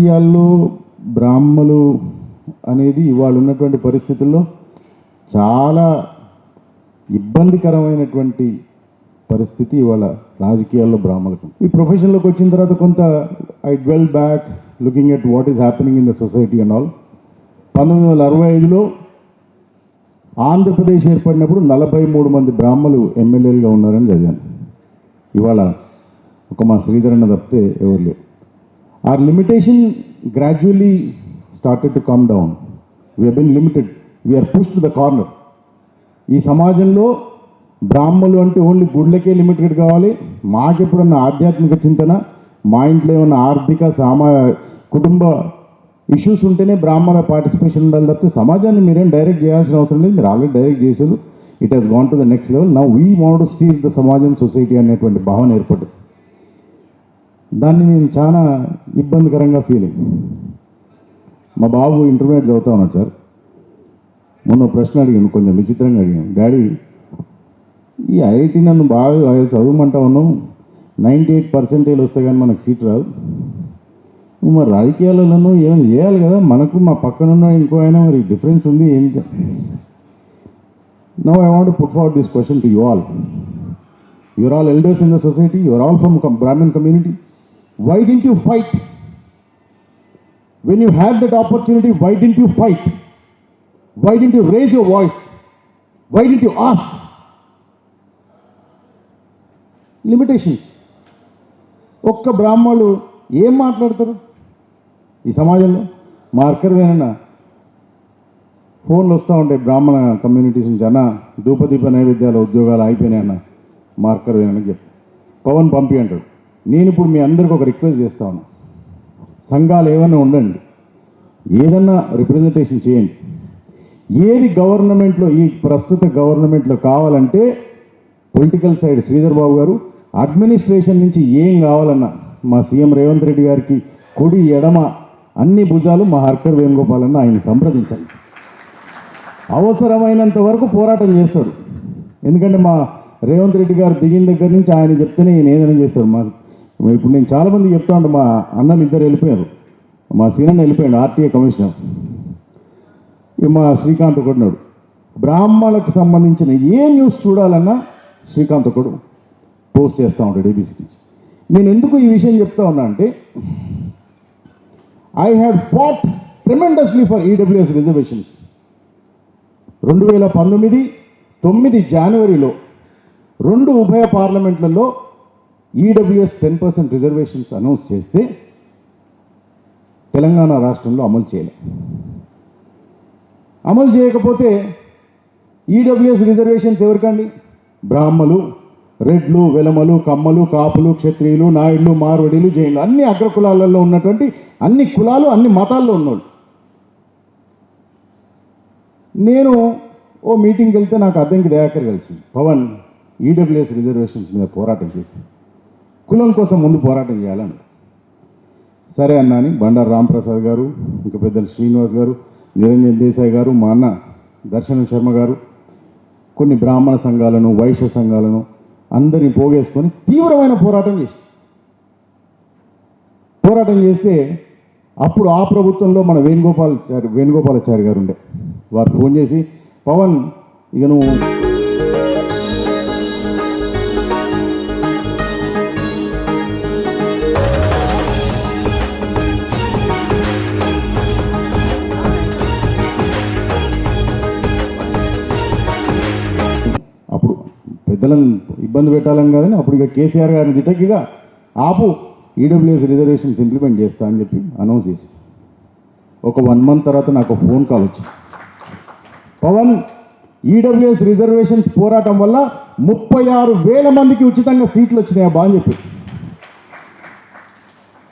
రాజకీయాల్లో బ్రాహ్మలు అనేది ఇవాళ ఉన్నటువంటి పరిస్థితుల్లో చాలా ఇబ్బందికరమైనటువంటి పరిస్థితి ఇవాళ రాజకీయాల్లో బ్రాహ్మలకు ఈ ప్రొఫెషన్లోకి వచ్చిన తర్వాత కొంత I dwell back looking at what is happening in the society and all పంతొమ్మిది వందల అరవై ఐదులో ఆంధ్రప్రదేశ్ ఏర్పడినప్పుడు నలభై మూడు మంది బ్రాహ్మలు ఎమ్మెల్యేలుగా ఉన్నారని చదివాను. ఇవాళ ఒక మా శ్రీధరన్న తప్పితే ఎవరు లేరు. Our limitation gradually started to come down we are been limited we are push to the corner ఈ సమాజంలో బ్రాహ్మలు అంటే ఓన్లీ గుడ్లకే లిమిటెడ్ కావాలి. మాకెప్పుడున్న ఆధ్యాత్మిక చింతన మా ఇంట్లో ఏమన్నా ఆర్థిక సామా కుటుంబ ఇష్యూస్ ఉంటేనే బ్రాహ్మణ పార్టిసిపేషన్ ఉండాలి తప్పితే సమాజాన్ని మీరేం డైరెక్ట్ చేయాల్సిన అవసరం లేదు. మీరు ఆల్రెడీ డైరెక్ట్ చేసేది it has gone to the next level now we want still the సమాజం సొసైటీ అనేటువంటి భావన ఏర్పడింది. దాన్ని నేను చాలా ఇబ్బందికరంగా ఫీల్ అయ్యి మా బాబు ఇంటర్మీడియట్ చదువుతా ఉన్నాడు సార్. మొన్న ప్రశ్న అడిగాను కొంచెం విచిత్రంగా అడిగాను. డాడీ ఈ ఐఐటి నన్ను బాగా చదవమంటా ఉన్నావు. నైంటీ ఎయిట్ పర్సెంటేజ్ వస్తే కానీ మనకు సీట్ రాదు. నువ్వు మరి రాజకీయాలలోనూ ఏమైనా చేయాలి కదా? మనకు మా పక్కనున్న ఇంకో అయినా మరి డిఫరెన్స్ ఉంది ఏంటి? No I want put forward this question to you all you are all elders in the society you are all from Brahmin community why didn't you fight when you have that opportunity why didn't you fight why didn't you raise your voice why didn't you of limitations ఒక్క బ్రాహ్మణులు ఏం మాట్లాడతారు? ఈ సమాజంలో marker అక్కర్వేనన్న ఫోన్లు వస్తూ ఉంటాయి బ్రాహ్మణ కమ్యూనిటీస్ నుంచి. అన్న ధూపదీప నైవేద్యాల ఉద్యోగాలు అయిపోయినాయి అన్న మార్కర్ వేనని చెప్పి. పవన్ పంపి అంటాడు. నేను ఇప్పుడు మీ అందరికి ఒక రిక్వెస్ట్ చేస్తాను సంఘాలు ఏమైనా ఉండండి. ఏదన్నా రిప్రజెంటేషన్ చేయండి. ఏది గవర్నమెంట్లో ఈ ప్రస్తుత గవర్నమెంట్లో కావాలంటే పొలిటికల్ సైడ్ శ్రీధర్ బాబు గారు అడ్మినిస్ట్రేషన్ నుంచి ఏం కావాలన్నా మా సీఎం రేవంత్ రెడ్డి గారికి కుడి ఎడమ అన్ని భుజాలు మా హర్కర్ వేణుగోపాల్ అన్న ఆయన సంప్రదించండి. అవసరమైనంత వరకు పోరాటం చేస్తాడు. ఎందుకంటే మా రేవంత్ రెడ్డి గారు దిగిన దగ్గర నుంచి ఆయన చెప్తేనే నేను ఏదైనా చేస్తాడు. మాకు ఇప్పుడు నేను చాలామంది చెప్తా ఉంటా మా అన్నలు ఇద్దరు వెళ్ళిపోయారు. మా సీనన్న వెళ్ళిపోయాడు ఆర్టీఏ కమిషనర్. మా శ్రీకాంత్ ఒకడున్నాడు బ్రాహ్మణులకు సంబంధించిన ఏ న్యూస్ చూడాలన్నా శ్రీకాంత్ ఒకడు పోస్ట్ చేస్తూ ఉంటాడు ఏబీసీ నుంచి. నేను ఎందుకు ఈ విషయం చెప్తా ఉన్నా అంటే I had fought tremendously for EWS reservations రెండు వేల పంతొమ్మిది తొమ్మిది జనవరిలో రెండు ఉభయ పార్లమెంట్లలో EWS ten percent reservations announce చేస్తే తెలంగాణ రాష్ట్రంలో అమలు చేయలే. అమలు చేయకపోతే ఈడబ్ల్యూఎస్ రిజర్వేషన్స్ ఎవరికండి? బ్రాహ్మలు రెడ్లు వెలమలు కమ్మలు కాపులు క్షత్రియులు నాయుడులు మార్వడీలు జైన్లు అన్ని అగ్రకులాలలో ఉన్నటువంటి అన్ని కులాలు అన్ని మతాల్లో ఉన్నాడు నేను ఓ మీటింగ్కి వెళ్తే నాకు అద్దంకి దయాకర్ కలిసింది. పవన్ ఈడబ్ల్యూఎస్ రిజర్వేషన్స్ మీద పోరాటం చేశాను కులం కోసం ముందు పోరాటం చేయాలని. సరే అన్నా అని బండారు రాంప్రసాద్ గారు ఇంకా పెద్దలు శ్రీనివాస్ గారు నిరంజన్ దేశాయ్ గారు మా అన్న దర్శన శర్మ గారు కొన్ని బ్రాహ్మణ సంఘాలను వైశ్య సంఘాలను అందరిని పోగేసుకొని తీవ్రమైన పోరాటం చేసి. పోరాటం చేస్తే అప్పుడు ఆ ప్రభుత్వంలో మన వేణుగోపాలచారి వేణుగోపాలాచారి గారు ఉండే. వారు ఫోన్ చేసి పవన్ ఇక నువ్వు పెద్దలను ఇబ్బంది పెట్టాలని కాదని అప్పుడు ఇక కేసీఆర్ గారిని దిటకిగా ఆపు ఈడబ్ల్యూఎస్ రిజర్వేషన్స్ ఇంప్లిమెంట్ చేస్తా అని చెప్పి అనౌన్స్ చేసి ఒక వన్ మంత్ తర్వాత నాకు ఫోన్ కాల్ వచ్చింది. పవన్ ఈడబ్ల్యూఎస్ రిజర్వేషన్స్ పోరాటం వల్ల ముప్పై ఆరు వేల మందికి ఉచితంగా సీట్లు వచ్చినాయి బా అని చెప్పి.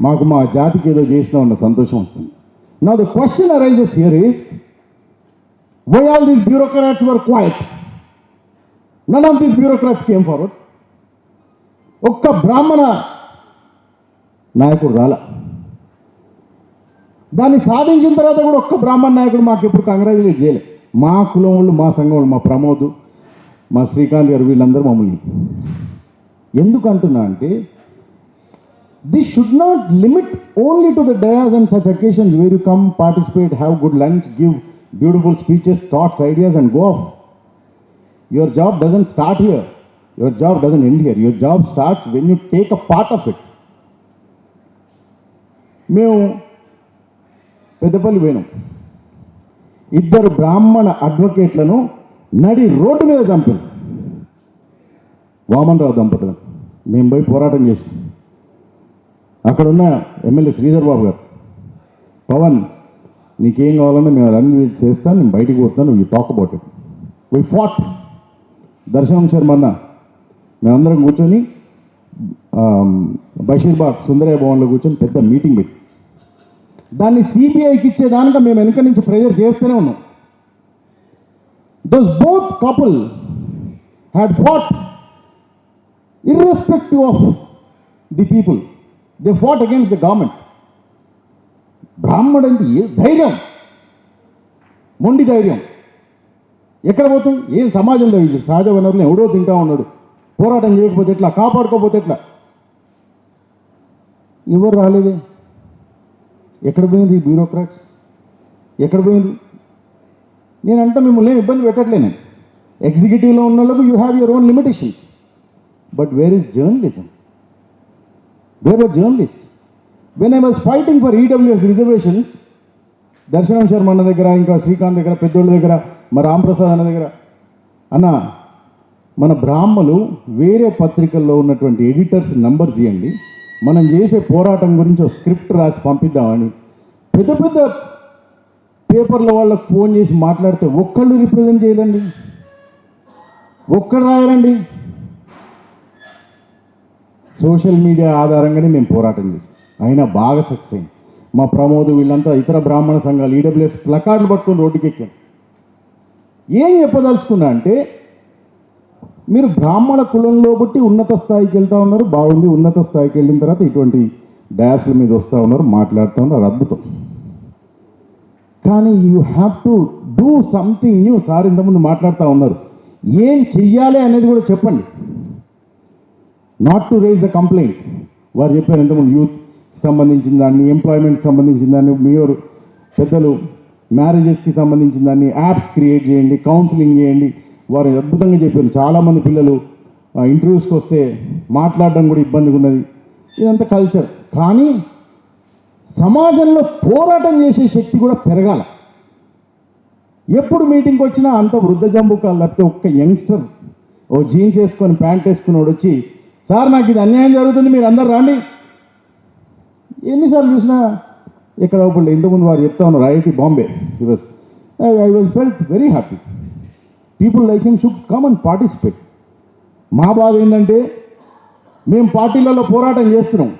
మాకు మా జాతికి ఏదో చేసినా ఉన్న సంతోషం వస్తుంది నా the question arises here is why all these bureaucrats were quiet none of the bureaucrats came forward ఒక్క బ్రాహ్మణ నాయకుడు రాల. దాన్ని సాధించిన తర్వాత కూడా ఒక్క బ్రాహ్మణ నాయకుడు మాకు ఎప్పుడు కంగ్రాచులేట్ చేయలే. మా కులం మా సంఘం మా ప్రమోద్ మా శ్రీకాంత్ గారు వీళ్ళందరూ మమ్మల్ని. ఎందుకంటున్నా అంటే this should not limit only to the dais and such occasion where you come participate have good lunch give beautiful speeches thoughts ideas and go off your job doesn't start here your job doesn't end here your job starts when you take a part of it మేము పెద్దపల్లి పోయినాం. ఇద్దరు బ్రాహ్మణ అడ్వకేట్లను నడి road మీద చంపారు వామన్రావు దంపతులను. మేము పోయి పోరాటం చేసాం అక్కడ ఉన్న ఎమ్మెల్యే శ్రీధర్ బాబు గారు పవన్ నీకేం కావాలన్నా మేము రన్ చేస్తాను నేను బయటికి పోతాను you talk about it we fought Darshanam Sharma మేమందరం కూర్చొని బషీర్బాగ్ సుందరయ్య భవన్లో కూర్చొని పెద్ద మీటింగ్ పెట్టి దాన్ని సిబిఐకి ఇచ్చేదానిక మేము వెనక నుంచి ప్రెజర్ చేస్తూనే ఉన్నాం. Those both couple had fought irrespective of the people they fought against the government బ్రాహ్మడు అంటే ధైర్యం? మొండి ధైర్యం. ఎక్కడ పోతాం? ఏం సమాజంలో ఇది? సహజ వనరులు ఎవడో తింటా ఉన్నాడు. పోరాటం చేయకపోతే ఎట్లా? కాపాడుకోపోతే ఎట్లా? ఎవరు రాలేదే? ఎక్కడ పోయింది ఈ బ్యూరోక్రాట్స్ ఎక్కడ పోయింది? నేనంటే మిమ్మల్ని ఏం ఇబ్బంది పెట్టట్లేను. ఎగ్జిక్యూటివ్లో ఉన్న వాళ్ళకు you have your own limitations but where is journalism where are journalist when I was fighting for EWS reservations Darshanam Sharma అన్న దగ్గర ఇంకా శ్రీకాంత్ దగ్గర పెద్దోళ్ళ దగ్గర మా రాంప్రసాద్ అన్న దగ్గర. అన్న మన బ్రాహ్మలు వేరే పత్రికల్లో ఉన్నటువంటి ఎడిటర్స్ నంబర్స్ ఇవ్వండి మనం చేసే పోరాటం గురించి ఒక స్క్రిప్ట్ రాసి పంపిద్దామని పెద్ద పెద్ద పేపర్ల వాళ్ళకి ఫోన్ చేసి మాట్లాడితే ఒక్కళ్ళు రిప్రజెంట్ చేయలేండి ఒక్కడు రాయాలండి సోషల్ మీడియా ఆధారంగానే మేము పోరాటం చేస్తాం. అయినా బాగా సక్సెస్ అయింది. మా ప్రమోద్ వీళ్ళంతా ఇతర బ్రాహ్మణ సంఘాలు ఈడబ్ల్యూఎస్ ప్లకార్డులు పట్టుకొని రోడ్డుకి ఏం చెప్పదలుచుకున్నా అంటే మీరు బ్రాహ్మణ కులంలో బట్టి ఉన్నత స్థాయికి వెళ్తా ఉన్నారు బాగుంది ఉన్నత స్థాయికి వెళ్ళిన తర్వాత ఇటువంటి డాస్ల మీద వస్తూ ఉన్నారు మాట్లాడుతూ ఉన్నారు అద్భుతం. కానీ you have to do something new sir ఇంతకుముందు మాట్లాడుతూ ఉన్నారు. ఏం చెయ్యాలి అనేది కూడా చెప్పండి. Not to raise the complaint వారు చెప్పారు ఎంతమంది యూత్ సంబంధించిన దాన్ని ఎంప్లాయ్మెంట్ సంబంధించిన దాన్ని మీరు పెద్దలు మ్యారేజెస్కి సంబంధించిన దాన్ని యాప్స్ క్రియేట్ చేయండి కౌన్సిలింగ్ చేయండి. వారు అద్భుతంగా చెప్పారు. చాలామంది పిల్లలు ఇంటర్వ్యూస్కి వస్తే మాట్లాడడం కూడా ఇబ్బందిగా ఉన్నది. ఇదంతా కల్చర్ కానీ సమాజంలో పోరాటం చేసే శక్తి కూడా పెరగాల. ఎప్పుడు మీటింగ్కి వచ్చినా అంత వృద్ధ జంబుకాలు లేకపోతే ఒక్క యంగ్స్టర్ ఓ జీన్స్ వేసుకొని ప్యాంట్ వేసుకున్నాడు వచ్చి సార్ నాకు ఇది అన్యాయం జరుగుతుంది మీరు అందరు రండి. ఎన్నిసార్లు చూసినా ఇక్కడ ఇప్పుడు ఇంతకుముందు వారు చెప్తా ఉన్నారు IIT Bombay he was I was felt very happy people like him should come and participate మా బాధ ఏంటంటే మేము పార్టీలలో పోరాటం చేస్తున్నాం.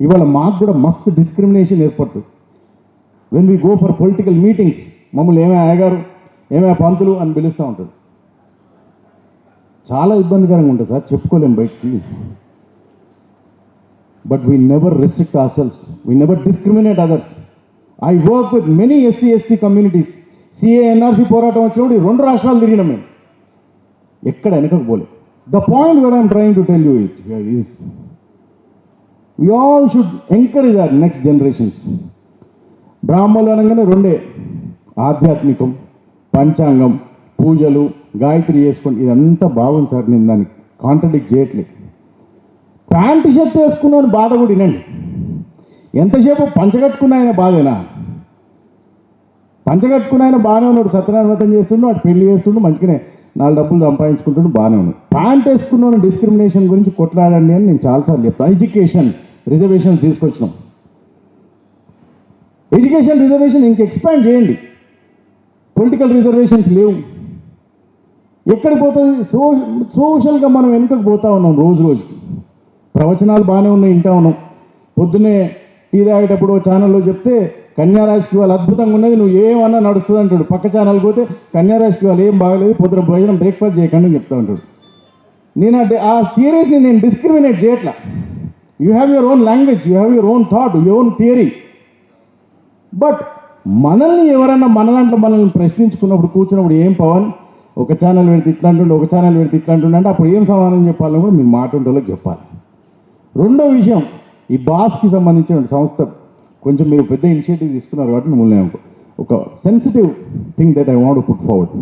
ఇవాళ మాకు కూడా మస్తు డిస్క్రిమినేషన్ ఏర్పడుతుంది. When we go for political meetings మమ్మల్ని ఏమే అయ్యగారు ఏమే పంతులు అని పిలుస్తూ ఉంటారు. చాలా ఇబ్బందికరంగా ఉంటుంది సార్ చెప్పుకోలేము బయటికి. But we never restrict ourselves we never discriminate others I work with many SC ST communities CA NRC పోరాటం వచ్చినప్పుడు ఈ రెండు రాష్ట్రాలు తిరిగినాం మేము. ఎక్కడ వెనకకు పోలే. The point what I'm trying to tell you it is we all should encourage our next generations బ్రాహ్మణులు అనగానే రెండే. ఆధ్యాత్మికం పంచాంగం పూజలు గాయత్రి చేసుకోండి. ఇదంతా బాగుంది సార్. నేను దాన్ని కాంట్రడిక్ట్ చేయట్లేదు. ప్యాంటు షర్ట్ వేసుకున్నాను బాధ కూడా వినండి. ఎంతసేపు పంచగట్టుకున్న ఆయన బాధేనా? పంచగట్టుకున్న ఆయన బాగానే ఉన్నాడు సత్యనారాయణ వ్రతం చేస్తుండు అటు పెళ్ళి చేస్తుండు మంచిగానే నాలుగు డబ్బులు సంపాదించుకుంటుండు బాగానే ఉన్నాడు. ప్యాంట్ వేసుకున్న డిస్క్రిమినేషన్ గురించి కొట్లాడండి అని నేను చాలాసార్లు చెప్తాను. ఎడ్యుకేషన్ రిజర్వేషన్ తీసుకొచ్చినాం. ఎడ్యుకేషన్ రిజర్వేషన్ ఇంక ఎక్స్పాండ్ చేయండి. పొలిటికల్ రిజర్వేషన్స్ లేవు. ఎక్కడికి పోతుంది? సో సోషల్గా మనం వెనుకకు పోతా ఉన్నాం రోజు రోజుకి. ప్రవచనాలు బాగానే ఉన్నాయి వింటా ఉన్నాం పొద్దున్నే టీ తాగేటప్పుడు ఛానల్లో చెప్తే కన్యారాశికి వాళ్ళు అద్భుతంగా ఉన్నది నువ్వు ఏమన్నా నడుస్తుంది అంటాడు. పక్క ఛానల్ పోతే కన్యారాశికి వాళ్ళు ఏం బాగలేదు పొద్దున భోజనం బ్రేక్ఫాస్ట్ చేయకండి అని చెప్తా ఉంటాడు. నేను ఆ- థియరీస్ని నేను డిస్క్రిమినేట్ చేయట్లా. You have your own language you have your own thought your own theory but మనల్ని ఎవరన్నా మన దాంట్లో మనల్ని ప్రశ్నించుకున్నప్పుడు కూర్చున్నప్పుడు ఏం పవన్? ఒక ఛానల్ పెడితే ఇట్లా ఒక ఛానల్ పెడితే ఇట్లా అంటుండే అంటే అప్పుడు ఏం సమాధానం చెప్పాలని కూడా మీ మాట ఉంటే చెప్పాలి. రెండో విషయం ఈ బాస్కి సంబంధించిన సంస్థ కొంచెం మీరు పెద్ద ఇనిషియేటివ్ తీసుకున్నారు కాబట్టి మిమ్మల్ని ఒక sensitive thing that I want put forward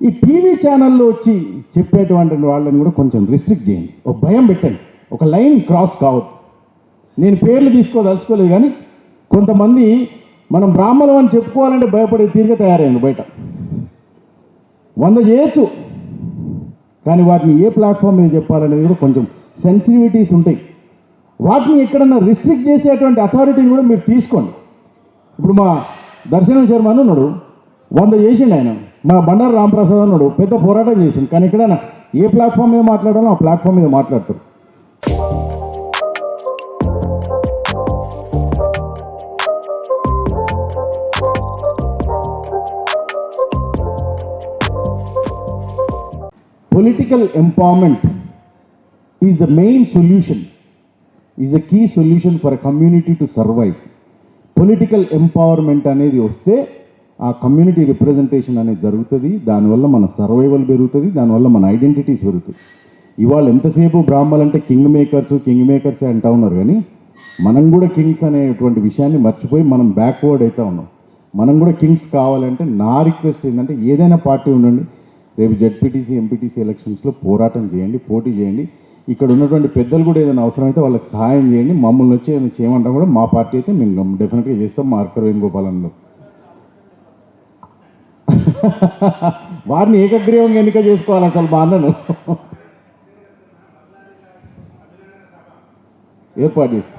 ఈ టీవీ ఛానల్లో వచ్చి చెప్పేటువంటి వాళ్ళని కూడా కొంచెం రిస్ట్రిక్ట్ చేయండి. ఒక భయం పెట్టండి. ఒక లైన్ క్రాస్ కావద్దు. నేను పేర్లు తీసుకోదలుచుకోలేదు కానీ కొంతమంది మనం బ్రాహ్మణం అని చెప్పుకోవాలంటే భయపడే తీరుగా తయారైంది బయట. వంద చేయొచ్చు. కానీ వాటిని ఏ ప్లాట్ఫామ్ మీద చెప్పాలనేది కూడా కొంచెం సెన్సిటివిటీస్ ఉంటాయి. వాటిని ఎక్కడన్నా రిస్ట్రిక్ట్ చేసేటువంటి అథారిటీని కూడా మీరు తీసుకోండి. ఇప్పుడు మా దర్శనం శర్మ అని ఉన్నాడు వంద చేసిండు ఆయన. మా బండారు రామప్రసాద్ అన్నాడు పెద్ద పోరాటం చేసిండు. కానీ ఎక్కడైనా ఏ ప్లాట్ఫామ్ మీద మాట్లాడాలో ఆ ప్లాట్ఫామ్ మీద మాట్లాడతారు. Political empowerment is the main solution is the key solution for a community to survive political empowerment అనేది వస్తే ఆ కమ్యూనిటీ రిప్రజెంటేషన్ అనేది జరుగుతుంది దానివల్ల మన సర్వైవల్ పెరుగుతుంది దానివల్ల మన ఐడెంటిటీస్ పెరుగుతుంది ఇవాళ ఎంతసేపు బ్రాహ్మలు అంటే కింగ్ మేకర్స్ కింగ్ మేకర్స్ అంటా ఉన్నారు కానీ మనం కూడా కింగ్స్ అనేటువంటి విషయాన్ని మర్చిపోయి మనం బ్యాక్వర్డ్ అవుతా ఉన్నాం. మనం కూడా కింగ్స్ కావాలంటే నా రిక్వెస్ట్ ఏంటంటే ఏదైనా పార్టీ ఉండండి. రేపు జడ్పీటీసీ ఎంపీటీసీ ఎలక్షన్స్లో పోరాటం చేయండి పోటీ చేయండి. ఇక్కడ ఉన్నటువంటి పెద్దలు కూడా ఏదైనా అవసరమైతే వాళ్ళకి సహాయం చేయండి. మమ్మల్ని వచ్చి ఏదైనా చేయమంటా కూడా మా పార్టీ అయితే మేము డెఫినెట్గా చేస్తాం. మార్కర్ వేణుగోపాల్ అన్నారు వారిని ఏకగ్రీవంగా ఎన్నిక చేసుకోవాలి అసలు మా అన్నను. ఏర్పాటు చేసి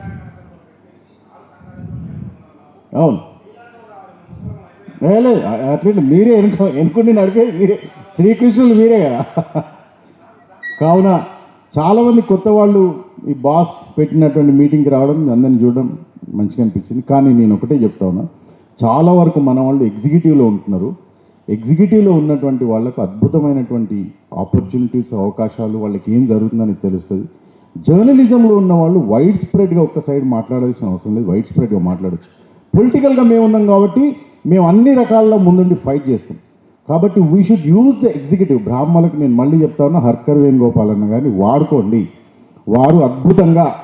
అవును. లేదు అట్లా మీరే ఎన్నుకో ఎన్నుకుని నడిపేది మీరే. శ్రీకృష్ణులు మీరే కదా. కావున చాలామంది కొత్త వాళ్ళు ఈ బాస్ పెట్టినటువంటి మీటింగ్కి రావడం అందరిని చూడడం మంచిగా అనిపించింది. కానీ నేను ఒకటే చెప్తా ఉన్నా చాలా వరకు మన వాళ్ళు ఎగ్జిక్యూటివ్లో ఉంటున్నారు. ఎగ్జిక్యూటివ్లో ఉన్నటువంటి వాళ్ళకు అద్భుతమైనటువంటి ఆపర్చునిటీస్ అవకాశాలు వాళ్ళకి ఏం జరుగుతుందని తెలుస్తుంది. జర్నలిజంలో ఉన్న వాళ్ళు వైడ్ స్ప్రెడ్గా ఒక్క సైడ్ మాట్లాడాల్సిన అవసరం లేదు వైడ్ స్ప్రెడ్గా మాట్లాడచ్చు. పొలిటికల్గా మేము ఉన్నాం కాబట్టి మేము అన్ని రకాల్లో ముందుండి ఫైట్ చేస్తాం. కాబట్టి we should use the executive బ్రాహ్మణులకు నేను మళ్ళీ చెప్తాను హర్కర్ వేణుగోపాలన్న అన్న కానీ వాడుకోండి. వారు అద్భుతంగా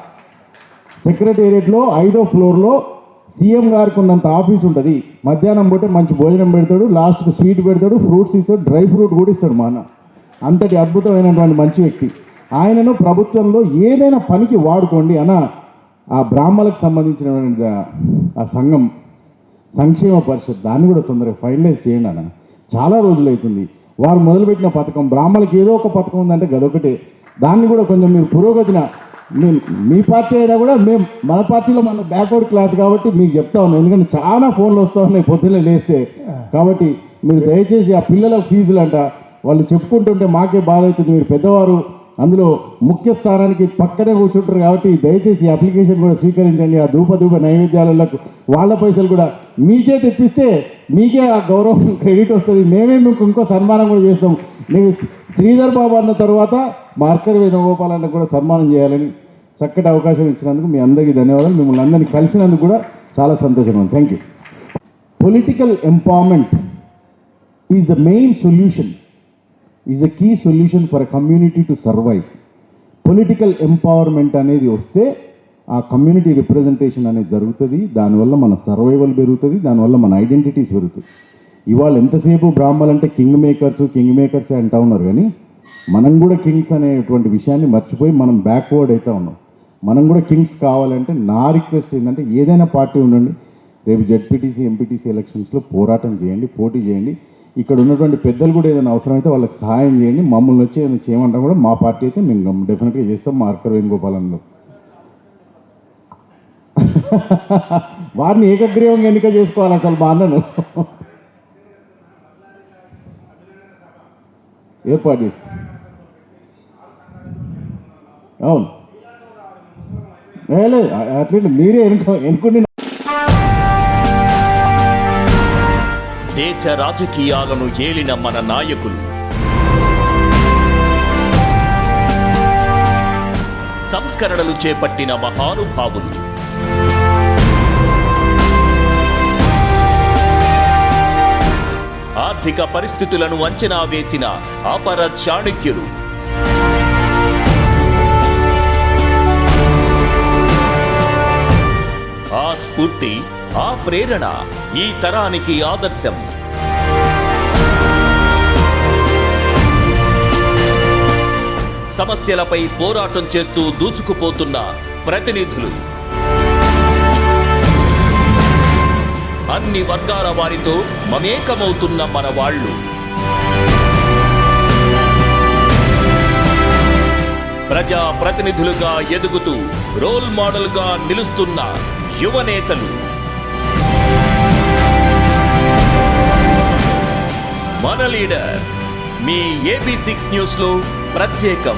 సెక్రటేరియట్లో ఐదో ఫ్లోర్లో సీఎం గారికి ఉన్నంత ఆఫీస్ ఉంటుంది. మధ్యాహ్నం పోతే మంచి భోజనం పెడతాడు లాస్ట్కి స్వీట్ పెడతాడు ఫ్రూట్స్ ఇస్తాడు డ్రై ఫ్రూట్ కూడా ఇస్తాడు మా అన్న. అంతటి అద్భుతమైనటువంటి మంచి వ్యక్తి. ఆయనను ప్రభుత్వంలో ఏదైనా పనికి వాడుకోండి అన్న ఆ బ్రాహ్మణులకు సంబంధించినటువంటి ఆ- ఆ సంఘం సంక్షేమ పరిషత్ దాన్ని కూడా తొందరగా ఫైనలైజ్ చేయండి అన్న. చాలా రోజులు అవుతుంది వారు మొదలుపెట్టిన పథకం బ్రాహ్మణులకు ఏదో ఒక పథకం ఉందంటే గదొకటే. దాన్ని కూడా కొంచెం మీరు పురోగతిన మీ మీ పార్టీ అయినా కూడా మేము మన పార్టీలో మన బ్యాక్వర్డ్ క్లాస్ కాబట్టి మీకు చెప్తా ఉన్నాం. ఎందుకంటే చాలా ఫోన్లు వస్తూ ఉన్నాయి పొద్దున్నే లేస్తే. కాబట్టి మీరు దయచేసి ఆ పిల్లల ఫీజులు అంట వాళ్ళు చెప్పుకుంటుంటే మాకే బాధ అవుతుంది. మీరు పెద్దవారు అందులో ముఖ్య స్థానానికి పక్కనే కూర్చుంటారు కాబట్టి దయచేసి అప్లికేషన్ కూడా స్వీకరించండి. ఆ ధూప ధూప నైవేద్యాలకు వాళ్ళ పైసలు కూడా మీ తెప్పిస్తే మీకే ఆ గౌరవం క్రెడిట్ వస్తుంది. మేమే మీకు ఇంకో సన్మానం కూడా చేస్తాం. నేను శ్రీధర్ బాబు అన్న తర్వాత మార్కర్ వేణుగోపాల్ అన్న కూడా సన్మానం చేయాలని చక్కటి అవకాశం ఇచ్చినందుకు మీ అందరికీ ధన్యవాదాలు. మిమ్మల్ని అందరినీ కలిసినందుకు కూడా చాలా సంతోషంగా ఉంది. Thank you political empowerment is the main solution is the key solution for community to survive political empowerment అనేది వస్తే ఆ కమ్యూనిటీ రిప్రజెంటేషన్ అనేది జరుగుతుంది. దానివల్ల మన సర్వైవల్ పెరుగుతుంది. దానివల్ల మన ఐడెంటిటీస్ పెరుగుతుంది ఇవాళ ఎంతసేపు బ్రాహ్మలంటే కింగ్ మేకర్స్ కింగ్ మేకర్స్ అంటూ ఉన్నారు కానీ మనం కూడా కింగ్స్ అనేటువంటి విషయాన్ని మర్చిపోయి మనం బ్యాక్వర్డ్ అవుతా ఉన్నాం. మనం కూడా కింగ్స్ కావాలంటే నా రిక్వెస్ట్ ఏంటంటే ఏదైనా పార్టీ ఉండండి. రేపు జడ్పీటీసీ ఎంపీటీసీ ఎలక్షన్స్లో పోరాటం చేయండి పోటీ చేయండి. ఇక్కడ ఉన్నటువంటి పెద్దలు కూడా ఏదైనా అవసరమైతే వాళ్ళకి సహాయం చేయండి. మమ్మల్ని వచ్చి ఏదైనా చేయమంటాం కూడా మా పార్టీ అయితే మేము డెఫినెట్గా చేస్తాం. మార్కర్ వేణుగోపాల్ అన్నారు వారిని ఏకగ్రీవంగా ఎన్నిక చేసుకోవాలి అసలు మా అన్నను. ఏర్పాటు చేసి. అవును. లేదు. అట్లా మీరే ఎన్నుకో ఎన్నుకుంటే దేశ రాజకీయాలను ఏలిన మన నాయకులు. సంస్కరణలు చేపట్టిన మహానుభావులు. ఆర్థిక పరిస్థితులను అంచనా వేసిన అపర చాణక్యులు. స్ఫూర్తి ఆ ప్రేరణ ఈ తరానికి ఆదర్శం. సమస్యలపై పోరాటం చేస్తూ దూసుకుపోతున్న ప్రతినిధులు. అన్ని వర్గాల వారితో మమేకమవుతున్న మన వాళ్ళు. ప్రజా ప్రతినిధులుగా ఎదుగుతూ రోల్ మోడల్గా నిలుస్తున్న యువ మన లీడర్ మీ ఏబీ సిక్స్ న్యూస్లో ప్రత్యేకం.